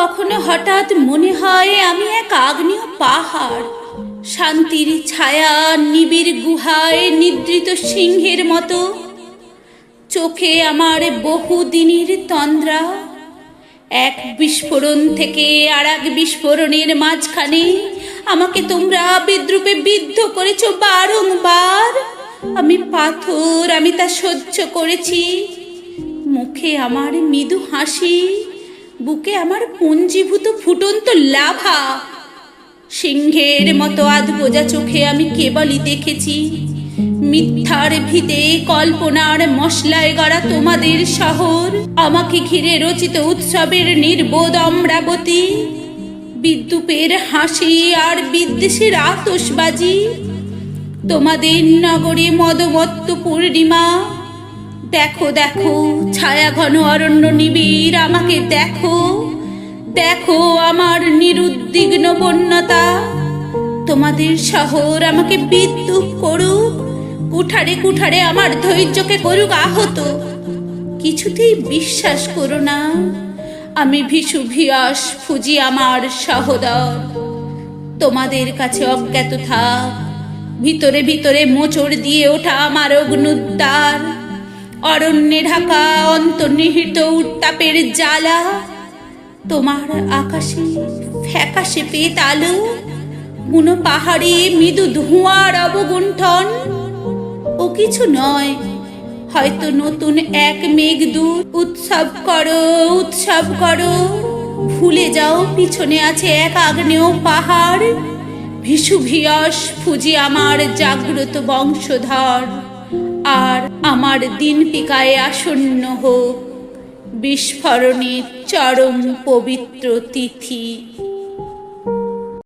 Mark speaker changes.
Speaker 1: কখনো হঠাৎ মনে হয় আমি এক আগ্নেয় পাহাড়। শান্তির ছায়া নিবিড় গুহায় নিদ্রিত সিংহের মতো। চোখে আমার বহুদিনের তন্দ্রা। এক বিস্ফোরণ থেকে আর এক বিস্ফোরণের মাঝখানে আমাকে তোমরা বিদ্রুপে বিদ্ধ করেছ বারংবার। আমি পাথর, আমি তা সহ্য করেছি। মুখে আমার মৃদু হাসি। বুকে আমার পুঞ্জীভূত ফুটন্ত লাভা। সিংহের মতো আধবোজা চোখে আমি কেবলই দেখেছি। মিথ্যার ভিতে কল্পনার মশলায় গড়া তোমাদের শহর, আমাকে ঘিরে রচিত উৎসবের নির্বোধ অমরাবতী। বিদ্যুপের হাসি আর বিদ্বেষের আতসবাজি তোমাদের নগরে মদমত্ত পূর্ণিমা দেখো দেখো, ছায়া ঘন অরণ্য নিবিড়, আমাকে দেখো। দেখো আমার নিরুদ্বিগ্ন বন্যতা। তোমাদের শহর আমাকে বিদ্যুৎ করুক, কুঠারে কুঠারে আমার ধৈর্যকে করুক আহত। কিছুতেই বিশ্বাস করো না। আমি ভিশু ভিয়াস ফুজি আমার সহদর। তোমাদের কাছে অজ্ঞাত থাক। ভিতরে ভিতরে মোচড় দিয়ে ওঠা আমার অগ্নুদ্বার। অরণ্যে ঢাকা অন্তর্নিহিত উত্তাপের জ্বালা। তোমার আকাশে ফ্যাকাশে পেত আলো বুনো পাহাড়ে মৃদু ধোঁয়ার অবগুণ্ঠন। ও কিছু নয়, হয়তো নতুন এক মেঘদূত উৎসব করো উৎসব করো, ভুলে যাও, পিছনে আছে এক আগ্নেয় পাহাড়। ভিসুভিয়স ফুজি আমার জাগ্রত বংশধর। আর আমার দিন পিকায় আসন্ন হোক। বিস্ফোরণের চরম পবিত্র তিথি।